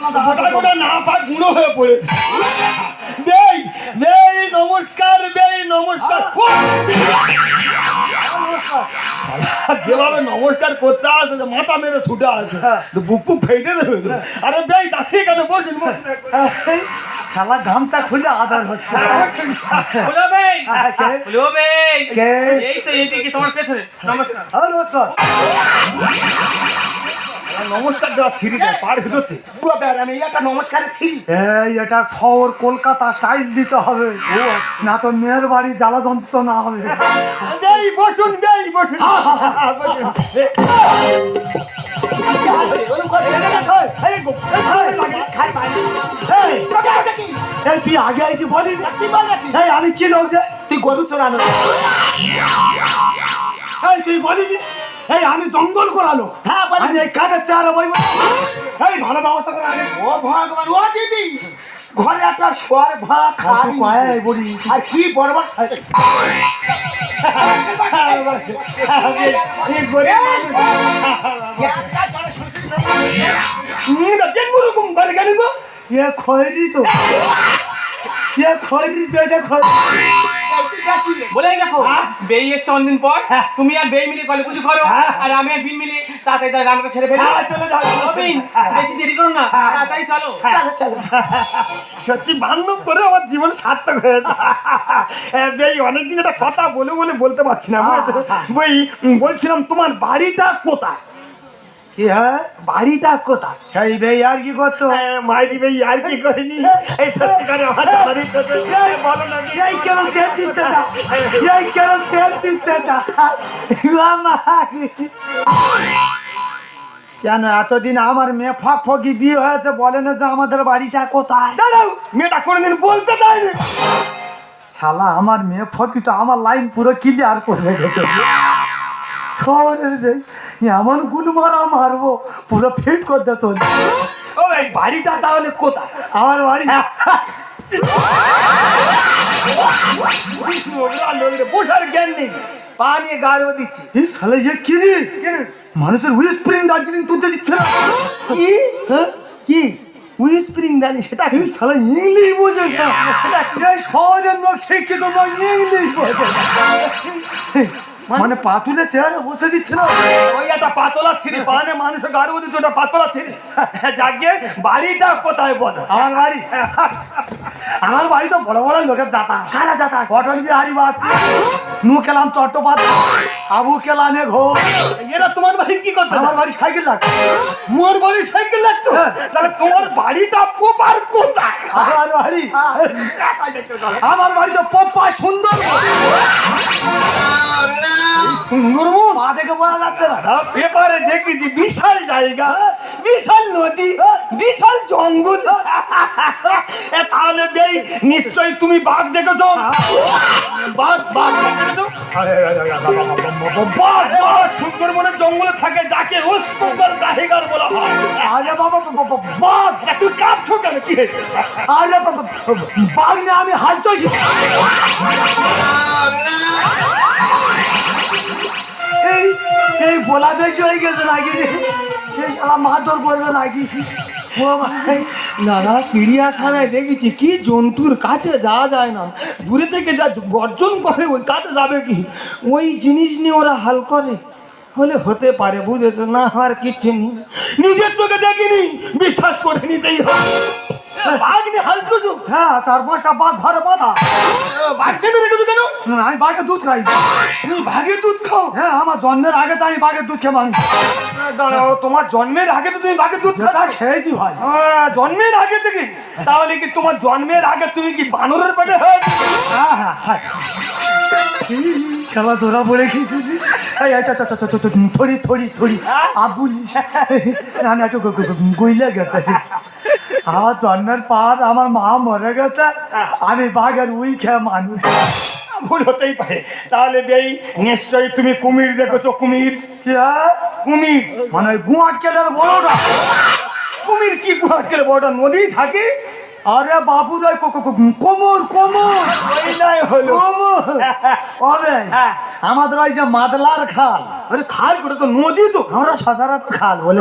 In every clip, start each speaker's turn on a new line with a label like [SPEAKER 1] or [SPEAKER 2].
[SPEAKER 1] গোটা গোটা না পা গুঁড়ো হয়ে পড়ে। বেই বেই নমস্কার বেই নমস্কার। যেভাবে নমস্কার করতে আসে মাথা মেরে ছুটে আসে তো বুক বুক ফেটে দেবে তো। আরে বেই দাঁড়িয়ে কেন বসুন
[SPEAKER 2] শালা গামছা খুলে আদার হচ্ছে। হ্যাঁ?
[SPEAKER 3] এই তো এইদিকে তোমার পেছনে। নমস্কার।
[SPEAKER 2] হ্যালো নমস্কার।
[SPEAKER 1] নমস্কার দেওয়া ছিঁড়ে যায় পার ভিতর থেকে
[SPEAKER 4] পুরো ব্যারামে একটা নমস্কারে ছিল
[SPEAKER 2] এই এটা শহর কলকাতা স্টাইল দিতে হবে না তো মেয়ের বাড়ি জ্বালা যন্ত্রণা হবে
[SPEAKER 1] বেই বসুন বসুন বসুন এই
[SPEAKER 2] এই, এই তুই আগে আগে বলি এই আমি কি লোক যে
[SPEAKER 4] তুই গরু চোরানো
[SPEAKER 2] এই তুই বলিনি এই আমি জঙ্গল করালো।
[SPEAKER 4] হ্যাঁ, বলি।
[SPEAKER 2] আমি এই কাঠের চেয়ারে বই এই ভালো ব্যবস্থা করে আনে।
[SPEAKER 4] ও ভগবান ও দিদি ঘরে একটা শোয়ার ভাত খাই
[SPEAKER 2] কয় বলি
[SPEAKER 4] আর কি?
[SPEAKER 2] এ খয়রি তো। এ খয়রি পেটে খয়রি।
[SPEAKER 3] বলে দেখো বেই এসছে অনেকদিন পর। তুমি আর বেই মিলে কলে পুজো করো আর আমি আর বিন মিলে তাড়াতাড়ি তার রান্নাটা সেরে ফেলি।
[SPEAKER 1] হ্যাঁ,
[SPEAKER 3] বেশি দেরি করো না। তাড়াতাড়ি চলো।
[SPEAKER 4] চলো চলো।
[SPEAKER 1] সত্যি বান্ধব করে আমার জীবন সার্থক হয়েছে। বেই অনেকদিন একটা কথা বলে বলে বলতে পারছি না? বই বলছিলাম তোমার বাড়িটা কোথায়?
[SPEAKER 2] কি হ্যাঁ?
[SPEAKER 1] বাড়িটা
[SPEAKER 2] সেই আর কি করতো?
[SPEAKER 1] মাইরি ভাই আর কি করিনি? এই সত্যিকারে
[SPEAKER 2] কেন তেল দিতে না। এই কেন তেল দিতে না। কেন এতদিন আমার মেয়ে ফক ফকি বিয়ে হয়েছে বলে না যে আমাদের বাড়িটা কোথায়?
[SPEAKER 1] মেয়েটা কোনোদিন বলতে দেয়নি।
[SPEAKER 2] শালা আমার মেয়ে ফকি তো আমার লাইন পুরো ক্লিয়ার করে খবরের এমন গুলমারা মারবো পুরো ফিট করতে চলছে
[SPEAKER 1] ও ভাই বাড়িটা তাহলে কোথায়?
[SPEAKER 2] আমার বাড়ি।
[SPEAKER 1] বসার জ্ঞান নেই। পা নিয়ে গাড়িও দিচ্ছি।
[SPEAKER 2] এই শালা ইয়ে কি? রে মানুষের হুইস্প্রিং দার্জিলিং তুলতে দিচ্ছে না।
[SPEAKER 1] কি?
[SPEAKER 2] হ্যাঁ?
[SPEAKER 1] কি? উইস্প্রিং দানি সেটা কি?
[SPEAKER 2] শালা ইংলিশ বোঝে না। এই সহজের লোক শিক্ষিত ইংলিশ বোঝে। মানে পাতুলে চেয়ারে বসে দিচ্ছে না।
[SPEAKER 1] ওই একটা পাতলা ছিরি পানে মানুষের গাড়ি দিচ্ছে ওটা পাতলা ছিরি যাকে বাড়িটা কোথায় বলো?
[SPEAKER 2] আমার বাড়ি। আমার বাড়ি তো বড় বড় লোকের যাতা।
[SPEAKER 1] সারা যাতা।
[SPEAKER 2] অটল বিহারি বাস। নু কেলাম চট্টোপাধ্যায়। আবু কেলামে ঘো
[SPEAKER 1] এরা তোমার বাড়ি কি করতে
[SPEAKER 2] আমার বাড়ি সাইকেল লাগতো
[SPEAKER 1] মোর বাড়ি সাইকেল লাগতো? তাহলে তোমার বাড়িটা প্রপার কোথায়?
[SPEAKER 2] আমার বাড়ি। আমার বাড়ি তো পপ্পা সুন্দর।
[SPEAKER 1] সুন্দরবন
[SPEAKER 2] মা দেখে বোঝা যাচ্ছে না।
[SPEAKER 1] পেপারে দেখেছি বিশাল জায়গা বিশাল নদী বিশাল জঙ্গল। তাহলে দেই নিশ্চয়ই তুমি বাঘ দেখেছ? বাঘ বাঘ দেখেছ? বাঘ বাঘ সুন্দরবনের জঙ্গলে থাকে যাকে বলা হয়।
[SPEAKER 2] আরে বাবা বাবা, বাবা,
[SPEAKER 1] বাঘ! তুই কাঁপছো কেন? কি হয়েছে?
[SPEAKER 2] আরে বাবা বাঘ নিয়ে আমি হাল চলছি এই এই বলা বেশি হয়ে গেছে নাকি? এই শালা মারধর করবে নাকি? ও ভাই
[SPEAKER 1] দাদা চিড়িয়াখানায় দেখেছি কি জন্তুর কাছে যাওয়া যায় না। দূরে থেকে যা গর্জন করে, ওই কাছে যাবে কি? ওই জিনিস নিয়ে ওরা হাল করে। হলে হতে পারে, বুঝেছ? না, আর কিচ্ছু নেই। নিজের চোখে দেখিনি, বিশ্বাস করে নিতেই হবে।
[SPEAKER 2] হ্যাঁ চার পাঁচটা বাঘ ঘরে বাঁধা
[SPEAKER 1] বাঘ কেন রেখেছো কেন
[SPEAKER 2] আমি বাঘের দুধ খাই
[SPEAKER 1] তুমি বাঘের দুধ খাও
[SPEAKER 2] হ্যাঁ আমার জন্মের আগে তো আমি বাঘের দুধ খেয়ে মানুষ
[SPEAKER 1] দাঁড়াও তোমার জন্মের আগে তো তুমি বাঘের দুধ
[SPEAKER 2] সেটা খেয়েছি ভাই
[SPEAKER 1] জন্মের আগে থেকে তাহলে কি তোমার জন্মের আগে তুমি কি বানরের পেটে
[SPEAKER 2] হ্যাঁ হ্যাঁ হ্যাঁ খেলা ধরা পড়ে গেছি এই আচ্ছা আচ্ছা আচ্ছা থড়ি থড়ি থড়ি আবুলি না না গইলে গেছে আমার জন্মের পর আমার মা মরে গেছে। আমি বাঘের উই খেয়ে মানুষ।
[SPEAKER 1] ভুল হতেই পারে। তাহলে বেই নিশ্চয়ই তুমি কুমির দেখেছ কুমির? কুমির।
[SPEAKER 2] মানে গুয়াটকেলের গুয়াট কেলের বড়টা।
[SPEAKER 1] কুমির কি গুয়াটকেলের বড়টা? নদী থাকে?
[SPEAKER 2] আরে বাবু রে কোমর কোমর।
[SPEAKER 1] হলো।
[SPEAKER 2] হবে।
[SPEAKER 1] হ্যাঁ।
[SPEAKER 2] আমাদের ওই যে মাদলার খাল।
[SPEAKER 1] আরে খাল করে তো নদী তো?
[SPEAKER 2] আমরা সচরাচর খাল বলে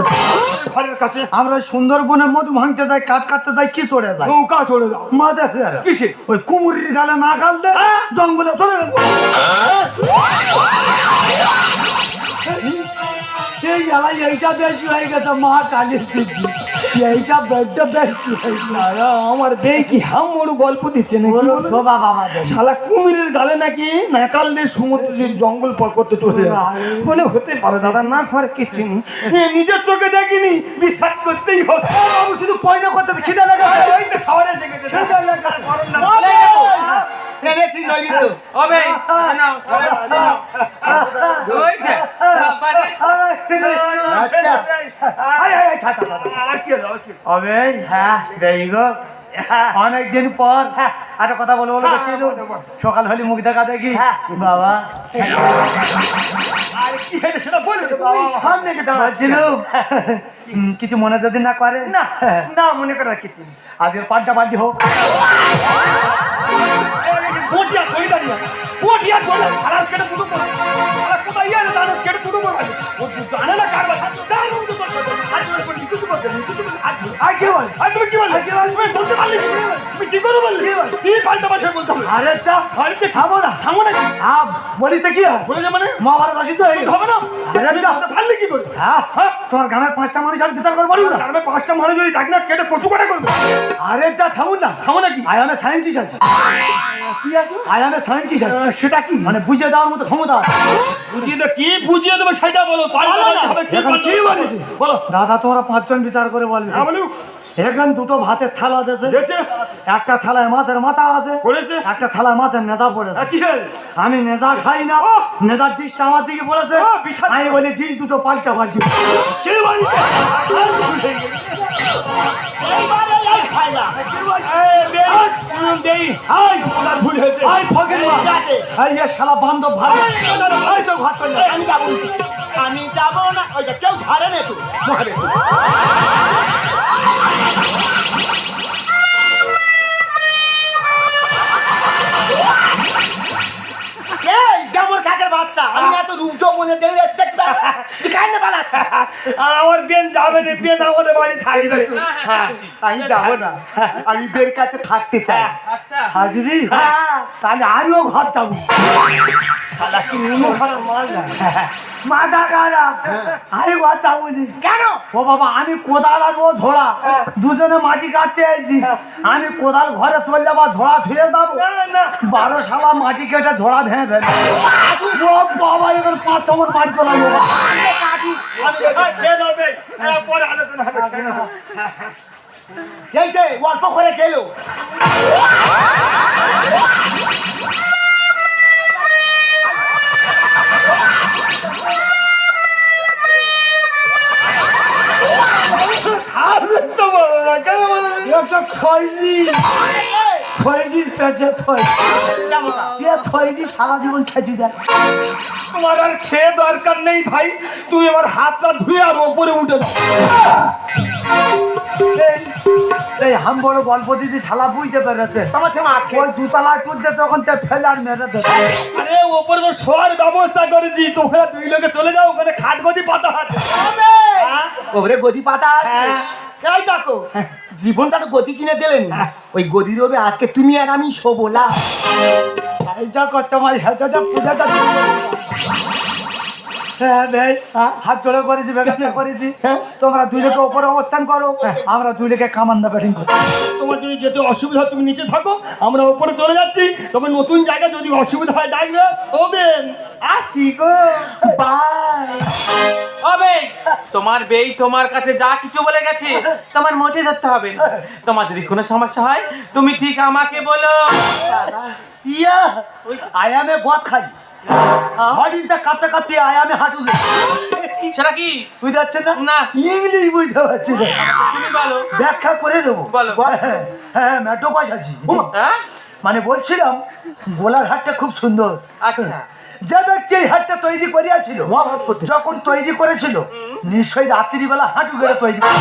[SPEAKER 1] ঘরের কাছে।
[SPEAKER 2] আমরা ওই সুন্দরবনের মধু ভাঙতে যাই কাট কাটতে যাই কি চড়ে যাই?
[SPEAKER 1] নৌকা চলে যাও।
[SPEAKER 2] মাদা
[SPEAKER 1] কিসে?
[SPEAKER 2] ওই কুমুরির গালে না গাল দে জঙ্গলে চলে যাব। এই গেলা এইটা বেশি হয়ে গেছে মা কালির এইটা বেডটা বেশি
[SPEAKER 1] আমার দেই কি গল্প দিচ্ছে নাকি?
[SPEAKER 2] ওর
[SPEAKER 1] বলো?
[SPEAKER 2] শোভা বাবা
[SPEAKER 1] শালা কুমিরের গালে নাকি নাকাল দিয়ে সমুদ্র জঙ্গল পার করতে চলে বলে হতে পারে দাদা না হওয়ার কিছু নেই। নিজের চোখে দেখিনি বিশ্বাস করতেই হবে।
[SPEAKER 2] শুধু পয়না করতে খিদে লাগে
[SPEAKER 1] খাবার এসে গেছো
[SPEAKER 4] এনেছি নৈবিদ্য
[SPEAKER 3] হবে। নাও ওই যে
[SPEAKER 4] আচ্ছা।
[SPEAKER 2] আয় আয়।
[SPEAKER 1] আর কি হলো?
[SPEAKER 2] হবে হ্যাঁ। দেই গো অনেকদিন পর। একটা কথা বলব বলে দেখছিল সকাল হলে মুখ দেখা দেখি? বাবা।
[SPEAKER 1] কে
[SPEAKER 4] দাঁড়াচ্ছিস
[SPEAKER 2] কিছু মনে যদি না করে?
[SPEAKER 1] না না মনে করে কিছু।
[SPEAKER 2] আজকের পাল্টা পাল্টি হোক।
[SPEAKER 1] সারা কেটে পুরো করে। সারা কোথায় ইয়ে কেটে পুরো করে ও জানে না কার কথা। জানো তো তোর আজ করে কিছু করতে কিছু করতে আজ
[SPEAKER 2] আর কি? বল?
[SPEAKER 1] তুমি কি তুমি বলতে পারলে? কি? তুমি কি করে বললে? কি পাল্টা পাল্টা বলতে হবে?
[SPEAKER 2] আরে চা
[SPEAKER 1] না। না
[SPEAKER 2] আ বলিতে কি হয়?
[SPEAKER 1] বলে যে মানে?
[SPEAKER 2] মহাভারত অসিদ্ধ হয়ে
[SPEAKER 1] হবে না।
[SPEAKER 2] আরে।
[SPEAKER 1] পারলে কি করে?
[SPEAKER 2] হ্যাঁ তোমার গ্রামের পাঁচটা মানুষ আর বিচার করে পারি না?
[SPEAKER 1] তার মানে পাঁচটা মানুষ যদি ডাক না কেটে কচু কাটা করবে।
[SPEAKER 2] আরে যা থামুন না।
[SPEAKER 1] থামো নাকি?
[SPEAKER 2] আই আমি সায়েন্টিস্ট আছি। সায়েন্টিস্ট
[SPEAKER 1] সেটা কি?
[SPEAKER 2] মানে বুঝিয়ে দেওয়ার মতো ক্ষমতা
[SPEAKER 1] বুঝিয়ে কি বুঝিয়ে দেবে সেটা বলো হবে কি
[SPEAKER 2] বলেছি? দাদা তোমরা পাঁচজন বিচার করে বলবে।
[SPEAKER 1] বলু
[SPEAKER 2] এখানে দুটো ভাতের থালা
[SPEAKER 1] দেখছে
[SPEAKER 2] একটা থালায় মাছের মাথা আছে
[SPEAKER 1] বলেছে
[SPEAKER 2] একটা থালায় মাছের নেজা পড়েছে।
[SPEAKER 1] কি হয়েছে
[SPEAKER 2] আমি নেজা খাই না
[SPEAKER 1] ও!
[SPEAKER 2] নেতার ডিশটা আমার দিকে পড়েছে। আমি বলি ডিশ দুটো পাল্টা পাল্টি। শালা বান্ধব ভাই।
[SPEAKER 4] আমি যাব না। ওই যে কেউ ধরে নে তুই বাচ্চা আমি এত দেবে তুই পালাচ্ছিস?
[SPEAKER 1] আমার বেন যাবে না বেন আমাদের বাড়ি থাকবে হ্যাঁ
[SPEAKER 4] আমি যাব না। আমি বের কাছে থাকতে চাই।
[SPEAKER 3] আচ্ছা।
[SPEAKER 2] হাজরি?
[SPEAKER 4] হ্যাঁ।
[SPEAKER 2] তাহলে আমিও ঘর যাব। মাথা খারাপ আমি
[SPEAKER 4] কেন?
[SPEAKER 2] ও বাবা আমি কোদাল আর ও ঝোড়া। দুজনে মাটি কাটতে আইছি। আমি কোদাল ঘরে চলে যাব ঝোড়া ধুয়ে যাব
[SPEAKER 1] না না
[SPEAKER 2] বারো সালা মাটি কেটে ঝোড়া ভেঙে ফেলে ও বাবা এবার পাঁচ ছমন মাটি তোলা যাব।
[SPEAKER 1] হ্যাঁ, হ্যাঁ।
[SPEAKER 4] এই যে অল্প করে গেলো
[SPEAKER 2] খয়রি খয়রির পেটে খয়রি সারা জীবন খেতে দেয়।
[SPEAKER 1] তোমার আর খেয়ে দরকার নেই ভাই। তুমি আমার হাতটা ধুয়ে আর ওপরে উঠে
[SPEAKER 2] এই- হাম বড় গল্প দিদি শালা বুঝতে পেরেছে। ওই দুতলায় তুলতে তখন তে ফেলে আর মেরে
[SPEAKER 1] আরে ওপরে তো শোয়ার ব্যবস্থা করে করেছি। তোমরা দুই লোকে চলে যাও ওখানে খাট গদি পাতা আছে। হ্যাঁ?
[SPEAKER 4] ওপরে গদি পাতা আছে।
[SPEAKER 1] হ্যাঁ।
[SPEAKER 4] এই দেখো জীবনটা গদি কিনে দিলেন ওই গদি রবে আজকে তুমি আর আমি শোবলা
[SPEAKER 2] এইটা করতে আমার হেঁটে পূজাটা হ্যাঁ ভাই হাত জোড়ে করেছি ব্যবস্থা করেছি। তোমরা দুই লোকে ওপরে অবস্থান করো। আমরা দুই লোকে কামান্দা ব্যাটিং করি
[SPEAKER 1] তোমার যদি যেতে অসুবিধা হয় তুমি নিচে থাকো। আমরা ওপরে চলে যাচ্ছি। তবে নতুন জায়গা যদি অসুবিধা হয় ডাকবে। ওবেন আসি গো।
[SPEAKER 2] বাই।
[SPEAKER 3] হবে তোমার বেই তোমার কাছে যা কিছু বলে গেছে তোমার মোটে ধরতে হবে না। তোমার যদি কোনো সমস্যা হয় তুমি ঠিক আমাকে বলো।
[SPEAKER 2] ইয়া আই এম এ গদ খাই। হোয়াট ইজ কাপটা কাপটি আই এম হাঁটু
[SPEAKER 3] সেটা কি?
[SPEAKER 2] বুঝতে পারছেন না?
[SPEAKER 3] না।
[SPEAKER 2] ইংলিশ বুঝতে পারছি না। ব্যাখ্যা করে দেবো। হ্যাঁ হ্যাঁ মেট্রো পাস আছি।
[SPEAKER 3] হ্যাঁ?
[SPEAKER 2] মানে বলছিলাম গোলার হাটটা খুব সুন্দর।
[SPEAKER 3] আচ্ছা।
[SPEAKER 2] যে ব্যক্তি এই হাটটা তৈরি করিয়াছিল
[SPEAKER 4] মহাভারত
[SPEAKER 2] যখন তৈরি করেছিল নিশ্চয়ই রাত্রিবেলা হাঁটু গেড়ে তৈরি
[SPEAKER 3] তোমার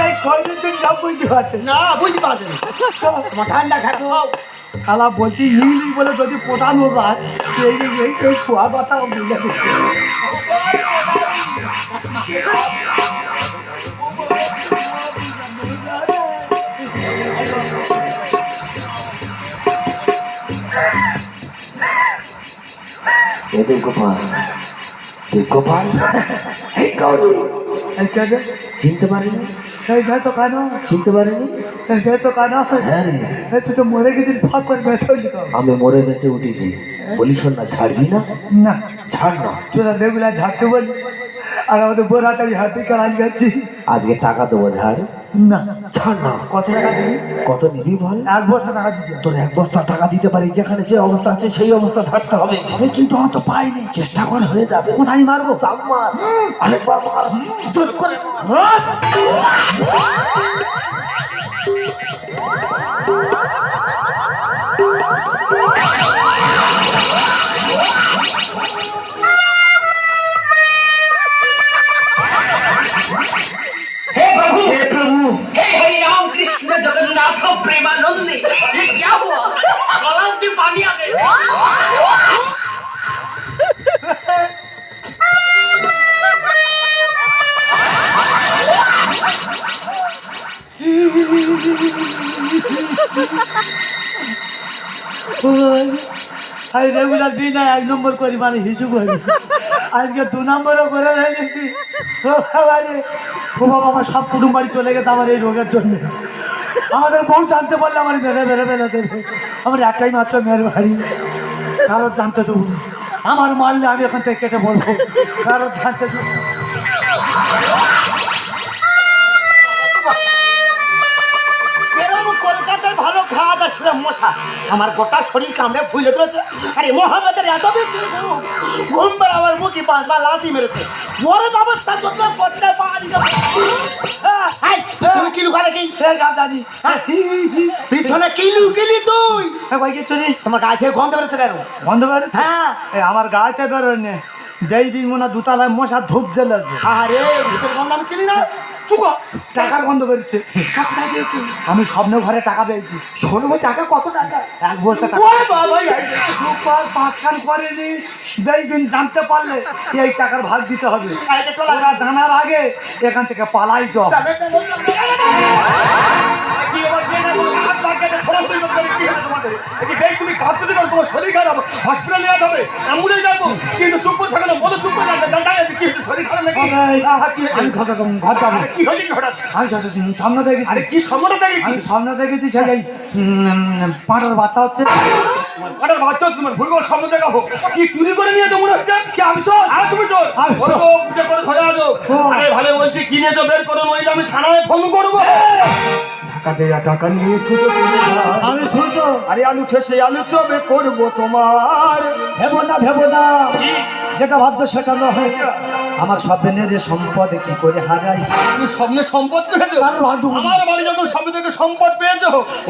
[SPEAKER 3] বলা তাকে
[SPEAKER 2] দৈনন্দিন সব বুঝতে পারছে
[SPEAKER 4] না, বুঝতে পারছি ঠান্ডা খাব
[SPEAKER 2] খালা বলছি ইংলিশ বলে যদি যায় তো এই এই এই শোয়া কথা।
[SPEAKER 5] এ দেবগোপাল দেবগোপাল এই গৌরী
[SPEAKER 2] কেন
[SPEAKER 5] চিনতে পারিনি?
[SPEAKER 2] গেছো কেন?
[SPEAKER 5] চিনতে পারিনি?
[SPEAKER 2] গেছো কেন?
[SPEAKER 5] হ্যাঁ রে।
[SPEAKER 2] তুই তো মরে গেছিস ফাঁক করে তো।
[SPEAKER 5] আমি মরে বেঁচে উঠেছি। বলিস না ছাড়বি না?
[SPEAKER 2] না।
[SPEAKER 5] ছাড় না।
[SPEAKER 2] তোরা রেগুলার ঝাড়তে বলি। আর আমাদের বোরাটাই হাঁটি কাজ গেছি
[SPEAKER 5] আজকে টাকা দেবো ঝাড়
[SPEAKER 2] না
[SPEAKER 5] ছাড় না।
[SPEAKER 2] কত টাকা দিবি?
[SPEAKER 5] কত নিবি বল?
[SPEAKER 2] এক বস্তা টাকা দিবি।
[SPEAKER 5] তোর এক বস্তা টাকা দিতে পারি যেখানে যে অবস্থা আছে সেই অবস্থা ছাড়তে হবে।
[SPEAKER 2] কিন্তু অত পাইনি
[SPEAKER 5] চেষ্টা কর হয়ে যাবে।
[SPEAKER 2] কোথায় মারবো?
[SPEAKER 5] চাপ মার আরেকবার মার। জোর করে মার।
[SPEAKER 6] कृष्ण जगन्नाथ प्रेमानंद ये क्या हुआ गलाव में पानी आ गया
[SPEAKER 2] আমি রেগুলার দিন এক নম্বর করি মানে হিসু করি আজকে দু নম্বরও করে ফেলেছি ও বাবা রে, ও বাবা আমার সব কুটুম বাড়ি চলে গেছে আমার এই রোগের জন্য আমাদের বউ জানতে পারলে আমার বেড়ে বেড়ে বেড়ে দেবে আমার একটাই মাত্র মেয়ের বাড়ি। কারোর জানতে দেবো। আমার মারলে আমি এখান থেকে কেটে বলব। কারোর জানতে দেবো
[SPEAKER 4] ভালো খাওয়া দাওয়া ছিল মশা। আমার গোটা শরীর কামড়ে ফুলে ধরেছে আরে মহাবেদের এত ঘুমবার আমার মুখে পাঁচবার লাথি মেরেছে। মরের ব্যবস্থা যত্ন করতে পারি না। এই, পিছনে কি? লুকা রেখে
[SPEAKER 2] এ গা জানি
[SPEAKER 4] পিছনে কি লুকিলি তুই।
[SPEAKER 2] এ ভাই কে
[SPEAKER 4] তোমার গায়ে থেকে গন্ধ বেরোচ্ছে কেন?
[SPEAKER 2] বন্ধ পারে
[SPEAKER 4] হ্যাঁ।
[SPEAKER 2] এ আমার বেরোয় দেই দিন মনে দুতলায় মশা ধূপ জ্বেলেছে।
[SPEAKER 4] আরে ভিতর গন্ধ আমি চিনি না।
[SPEAKER 2] গন্ধ বেরোচ্ছে আমি স্বপ্ন ঘরে টাকা পেয়েছি।
[SPEAKER 4] টাকা কত টাকা?
[SPEAKER 2] এক বস্তা টাকা। পাঁচখান করেনি। জানতে পারলে এই টাকার ভাগ দিতে হবে। ওরা জানার আগে এখান থেকে পালাই তো
[SPEAKER 4] যাবে
[SPEAKER 1] তুমি কাঁদতে দিবে, তোমার শরীর খারাপ, হসপিটালে হবে, অ্যাম্বুলেন্স ডাকবো, কিন্তু চুপ করে থাকো না, বলো চুপ করে থাকো, দাঁড়া, দাঁড়া, কি হয়েছে, শরীর খারাপ নাকি? আহা, কি হয়েছে?
[SPEAKER 2] আমি ঘর যাব
[SPEAKER 1] কি কি হঠাৎ?
[SPEAKER 2] আমি সামনে দেখেছি
[SPEAKER 1] আরে কি সম্মত দেখি কি?
[SPEAKER 2] আমি সামনে দেখেছি সেই এই পাঁটার বাচ্চা হচ্ছে
[SPEAKER 1] আরে বাচ্চা তোমার ভুলভাল স্বপ্ন দেখাবো কি চুরি করে নিয়ে তো মনে হচ্ছে কি আমি চোর আর তুমি চোর
[SPEAKER 2] আমি।
[SPEAKER 1] ওই তো পুজো করে ধরে আছো আরে ভালো বলছি কিনে তো বের করো নইলে আমি থানায় ফোন করব টাকা দেয়া টাকা নিয়ে ছুটো
[SPEAKER 2] আমি শুনতো
[SPEAKER 1] আরে আলু ঠেসে আলু চবে করব তোমার।
[SPEAKER 2] ভেবো না ভেবো না। যেটা ভাবছ সেটা নয়। আমার স্বপ্নের সম্পদ কি করে হারাই?
[SPEAKER 1] তুমি স্বপ্নে সম্পদ পেয়েছ। আমার বাড়ি যখন স্বপ্ন থেকে সম্পদ পেয়েছ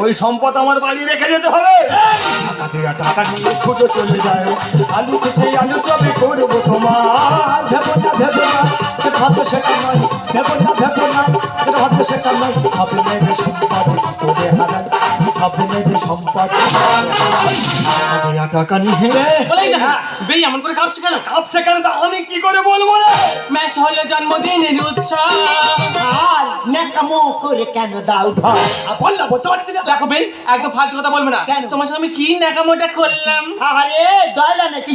[SPEAKER 1] ওই সম্পদ আমার বাড়ি রেখে যেতে হবে। টাকা দেয়া টাকা নিয়ে ছুটো চলে যায় আলু ঠেসে আলু চবে করব তোমার।
[SPEAKER 2] ভেবো না ভেবো না। ভাবছ সেটা নয় ভেবো না ভেবো না যেটা ভাবছ সেটা নয় সম্পদ হারাই স্বপ্নের সম্পদ করে হারাই?
[SPEAKER 1] টাকা দেয়া টাকা নিয়ে
[SPEAKER 3] বলেই না। বেই এমন করে কাঁপছে কেন?
[SPEAKER 1] কাঁপছে কেন তা আমি কি করে বলব না
[SPEAKER 3] ম্যাচ হলো জন্মদিনের উৎসব।
[SPEAKER 4] আর ন্যাকামো করে কেন দাও ধর?
[SPEAKER 1] বল বলতে পারছি না।
[SPEAKER 3] দেখো বেন একদম ফালতু কথা বলবে না।
[SPEAKER 4] কেন?
[SPEAKER 3] তোমার সঙ্গে আমি কি ন্যাকামোটা করলাম?
[SPEAKER 4] আরে দয়লা নাকি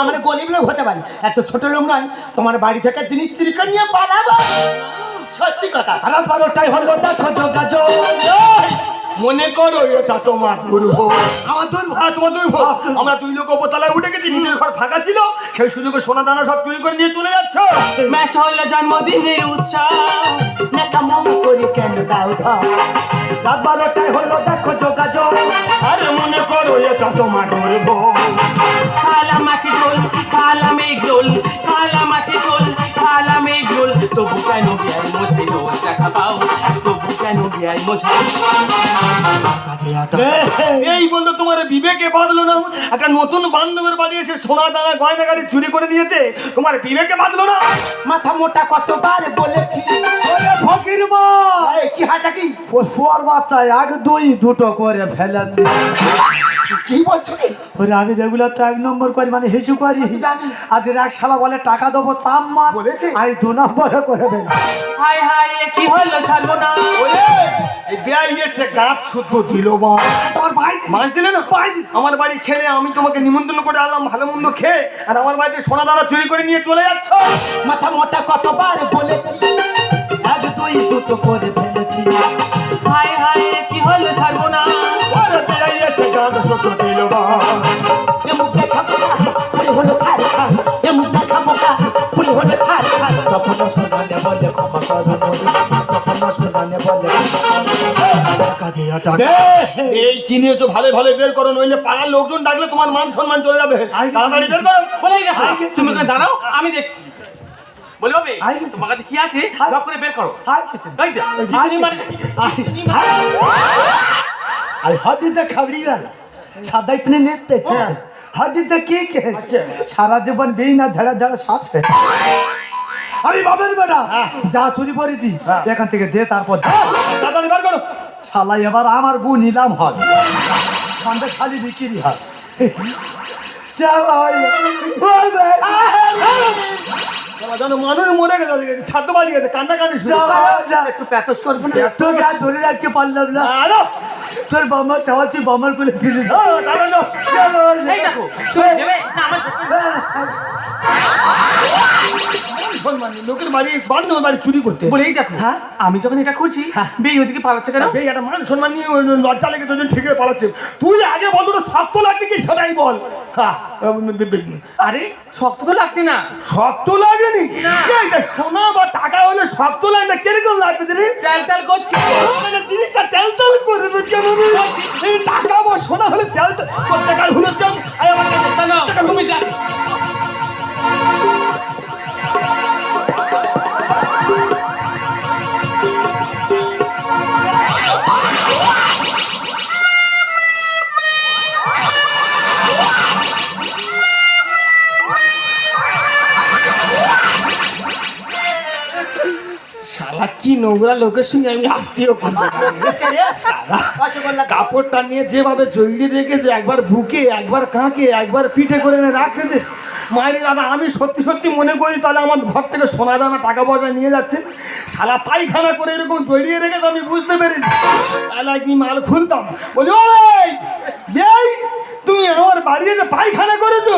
[SPEAKER 4] আমরা গরিব লোক হতে পারি। এত ছোট লোক নয় তোমার বাড়ি থেকে জিনিস চুরি করে নিয়ে পালাবো। সত্যি কথা।
[SPEAKER 2] রাত বারোটায় হলো দেখো যোগাযোগ।
[SPEAKER 1] মনে করো এটা তোমার দুর্ভোগ।
[SPEAKER 2] আমার দুর্ভ
[SPEAKER 1] হ্যাঁ তোমার দুর্ভোগ। আমরা দুই লোক উপতলায় উঠে গেছি নিজের ঘর ফাঁকা ছিল সেই সুযোগে সোনা দানা সব চুরি করে নিয়ে চলে যাচ্ছ।
[SPEAKER 3] ম্যাচ হলো জন্মদিনের উৎসব।
[SPEAKER 4] করে কেন দাও
[SPEAKER 2] রাত বারোটায় হলো দেখো যোগাযোগ।
[SPEAKER 1] আরে মনে করো এটা তোমার দুর্ভোগ।
[SPEAKER 3] মাছি ঝোল মেঘ রোল খালা মাছি ঝোল খালা মেঘ রোল তবু কেন জ্ঞান মোছে রোজ দেখা পাও? তবু কেন বেআই মশাই?
[SPEAKER 1] এই বন্ধু তোমার বিবেকে বাঁধলো না? একটা নতুন বান্ধবের বাড়ি এসে সোনা দানা গয়না গাড়ি চুরি করে নিয়েছে। তোমার বিবেকে বাঁধলো না?
[SPEAKER 4] মাথা মোটা কতবার বলেছি।
[SPEAKER 2] ফকির মা!
[SPEAKER 4] কি হাজা কি?
[SPEAKER 2] পশুর বাচ্চা এক দুই দুটো করে ফেলেছে।
[SPEAKER 4] কি বলছো কি
[SPEAKER 2] ওরে আমি রেগুলার তো এক নম্বর করি মানে হিসু করি। এক শালা বলে টাকা দেবো মার? আমি দু নম্বরে করে ফেলি
[SPEAKER 3] হাই হাই এ কি হলো সর্বনাশ?
[SPEAKER 1] এসে গাছ শুদ্ধ দিল বা।
[SPEAKER 2] তোর ভাই
[SPEAKER 1] মাছ দিলে না? আমার বাড়ি খেলে আমি তোমাকে নিমন্ত্রণ করে আনলাম ভালো মন্দ খেয়ে আর আমার বাড়িতে সোনা দানা চুরি করে নিয়ে চলে যাচ্ছ।
[SPEAKER 4] মাথা মোটা কতবার বলেছি।
[SPEAKER 3] হলো
[SPEAKER 4] এমন দেখা ফুল হলো
[SPEAKER 2] তখন বলে ক্ষমা করো তখন বলে
[SPEAKER 1] এই কিনেছো ভালো ভালো বের করো নইলে পাড়ার লোকজন ডাকলে তোমার মান সম্মান চলে যাবে তাড়াতাড়ি বের করো
[SPEAKER 3] তুমি দাঁড়াও আমি দেখছি বলে। তোমার কাছে কি আছে করে বের করো
[SPEAKER 2] আই গেছে।
[SPEAKER 3] এই দে, খিচুড়ি মানে নাকি? খিচুড়ি মানে-
[SPEAKER 2] আর হডিতে খাবড়ি গেল সাদাই পিনে নেতে হডিতে কি কে? সারা জীবন বেই না ঝাড়া ঝাড়া সাথে আমি বাবের বেটা যা চুরি করেছি এখান থেকে দে তারপর যা।
[SPEAKER 1] তাড়াতাড়ি বের করো।
[SPEAKER 2] শালা এবার আমার বউ নিলাম হয় সন্ধ্যে খালি বিক্রি হয়।
[SPEAKER 1] জানো মানুষ মরে গেছে ছাদ্য বাড়ি গেছে কান্না কানি শুরু।
[SPEAKER 4] একটু প্যাতস করব না।
[SPEAKER 2] ধরে রাখতে পারলাম না।
[SPEAKER 1] আরও
[SPEAKER 2] তোর বাবা চাওয়া তুই বামারগুলো ফিরিস
[SPEAKER 1] লোকের বাড়ি বান্ধবের বাড়ি চুরি করতে।
[SPEAKER 3] বলে এই দেখো হ্যাঁ? আমি যখন এটা করছি বেই ওদিকে পালাচ্ছে কেন?
[SPEAKER 1] এই একটা মান সম্মান নিয়ে লজ্জা লেগে তোদের ঠিক পালাচ্ছে। তুই আগে বল তোর শক্ত লাগছে কি সেটাই বল। হ্যাঁ,
[SPEAKER 3] আরে শক্ত তো লাগছে না।
[SPEAKER 1] শক্ত লাগেনি? সোনা বা টাকা হলে শক্ত লাগে না কীরকম লাগবে রে
[SPEAKER 3] তেল তেল করছে।
[SPEAKER 1] মানে জিনিসটা তেল তেল করে টাকা বা সোনা হলে তেল তেল টাকার হলো
[SPEAKER 3] তুমি যা
[SPEAKER 1] শালা, কি নোংরা লোকের সঙ্গে আমি আত্মীয় করতে কাপড়টা নিয়ে যেভাবে জড়িয়ে রেখেছে একবার বুকে, একবার কাঁকে একবার পিঠে করে রাখতেছে মায়ের দাদা, আমি সত্যি সত্যি মনে করি, তাহলে আমার ঘর থেকে সোনা দানা টাকা পয়সা নিয়ে যাচ্ছে। শালা, পায়খানা করে এরকম জড়িয়ে রেখেছে আমি বুঝতে পেরেছি। তাহলে কি মাল খুলতাম। বলি তুমি আমার বাড়িতে পায়খানা করেছ?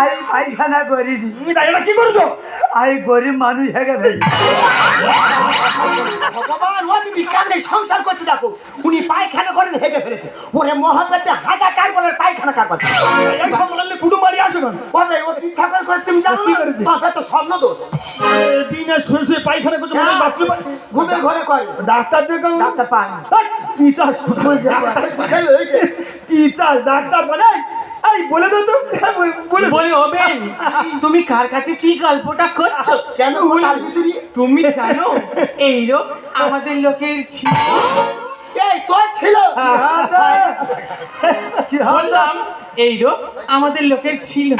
[SPEAKER 2] আমি পায়খানা করিনি।
[SPEAKER 1] তুমি তাই এটা কি করেছ?
[SPEAKER 2] আমি গরিব মানুষ হয়ে গেছে।
[SPEAKER 4] ভগবান ও দিদি সংসার করছে দেখো? উনি পায়খানা করেন হেগে ফেলেছে। ওরে মহাপেতে হাজা কার বলে পায়খানা কার
[SPEAKER 1] এই কুটুম বাড়ি
[SPEAKER 4] ওরে ও ইচ্ছা করে করে তুমি জানো না? তবে তো স্বপ্ন দোষ।
[SPEAKER 1] শুয়ে পায়খানা মনে হয়। বাথরুমে
[SPEAKER 4] ঘুমের ঘরে করে
[SPEAKER 1] ডাক্তার দেখো
[SPEAKER 4] ডাক্তার পান
[SPEAKER 1] চাস ডাক্তার মানে? এই বলে দাও তো। বলে
[SPEAKER 3] বলে হবেন তুমি কার কাছে কি গল্পটা করছ?
[SPEAKER 4] কেন ও তাল বিচুরি
[SPEAKER 3] তুমি জানো এই রোগ আমাদের লোকের ছিল।
[SPEAKER 4] এই তোর ছিল?
[SPEAKER 2] কি হবে
[SPEAKER 3] বললাম এই রোগ আমাদের লোকের ছিল।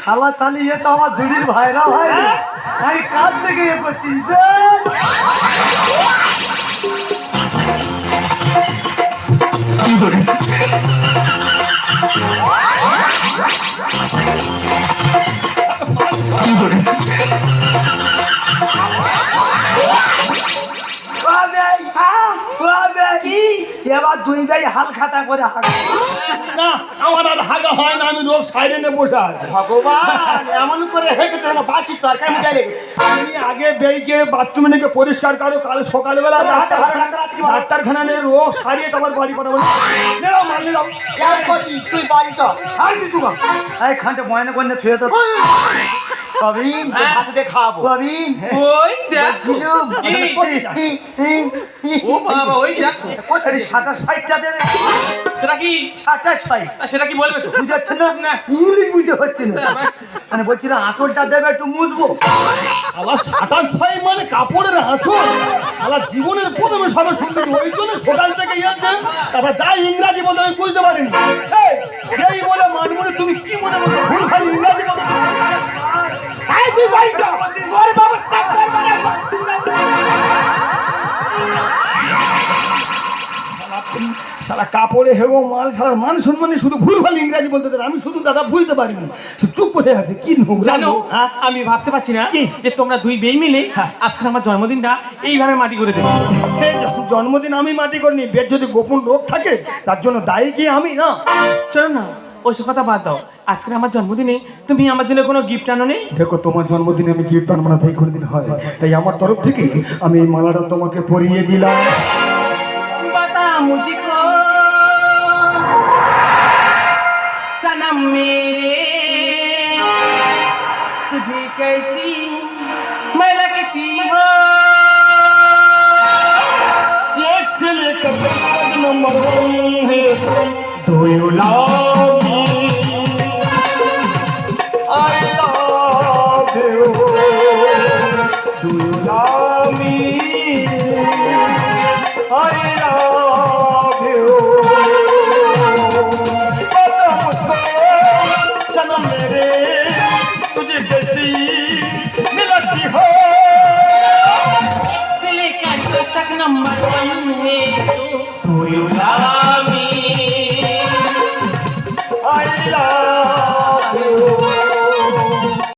[SPEAKER 2] শালা তালি এ তো আমার দুদিন ভাইরা ভাই। আমি কার থেকে এ করছি দুই ভাই হাল খাতা করে
[SPEAKER 1] না আমার আর হাগা হয় না আমি রোগ সাইডে বসে আছি।
[SPEAKER 4] ভগবান এমন করে হেগেছে যেন বাসির তরকারি মজায় লেগেছে।
[SPEAKER 1] আমি আগে বেরিয়ে বাথরুমে নাকি পরিষ্কার করো কাল সকালবেলা? ডাক্তারখানা নিয়ে রোগ সারিয়ে তোমার বাড়ি পাঠাবো।
[SPEAKER 4] তুই বাড়ি চ।
[SPEAKER 2] এই খানটা ময়না কন্যা ছুঁয়ে তো কবিন
[SPEAKER 3] হ্যাঁ।
[SPEAKER 4] হাতে দিয়ে খাওয়াবো
[SPEAKER 2] কবিন
[SPEAKER 3] ওই দেখো? ও বাবা ওই দেখো।
[SPEAKER 2] আরে সাতাশ ফাইটটা দেবে।
[SPEAKER 3] সেটা কি?
[SPEAKER 2] সাতাশ ফাইট
[SPEAKER 3] সেটা কি বলবে তো?
[SPEAKER 2] বুঝাচ্ছে না?
[SPEAKER 3] না।
[SPEAKER 2] ইংলিশ বুঝতে পারছি না। মানে বলছি না আঁচলটা দেবে একটু মুছবো।
[SPEAKER 1] আবার সাতাশ ভাই মানে কাপড়ের আসল আবার জীবনের প্রথমে সবার শুনতে ওই জন্য সকাল থেকে ইয়েছে তারপর যাই ইংরাজি বলতে আমি বুঝতে পারিনি। এই, সেই বলে মানমনে তুমি কি মনে করছ? ভুল ভালো ইংরাজি বলতে ব্যবস্থা মানে। সারা কাপড়ে হেগো মাল সারা মান সম্মানে শুধু ভুল ভালো ইংরাজি বলতে দেন আমি শুধু দাদা বুঝতে পারিনি। চুপ করে আছে কি
[SPEAKER 3] জানো
[SPEAKER 1] হ্যাঁ?
[SPEAKER 3] আমি ভাবতে পারছি না
[SPEAKER 1] কি?
[SPEAKER 3] যে তোমরা দুই বেই মিলে আজকে আমার জন্মদিনটা এইভাবে মাটি করে দেবে।
[SPEAKER 1] জন্মদিন আমি মাটি করিনি বের যদি গোপন রোগ থাকে তার জন্য দায়ী কি আমি না?
[SPEAKER 3] চলো না ওইসব কথা বাদ দাও আজকে আমার জন্মদিনে তুমি আমার জন্য কোনো গিফট আনো নেই
[SPEAKER 1] দেখো তোমার জন্মদিনে আমি গিফট আনবো না তাই কোনোদিন হয় তাই আমার তরফ থেকে আমি এই মালাটা তোমাকে পরিয়ে দিলাম
[SPEAKER 3] बता मुझको सनम मेरे तुझे कैसी मैं लगती हो
[SPEAKER 1] एक से लेकर दस तक नंबर वन है Do you
[SPEAKER 3] नंबर वन है
[SPEAKER 1] Do you love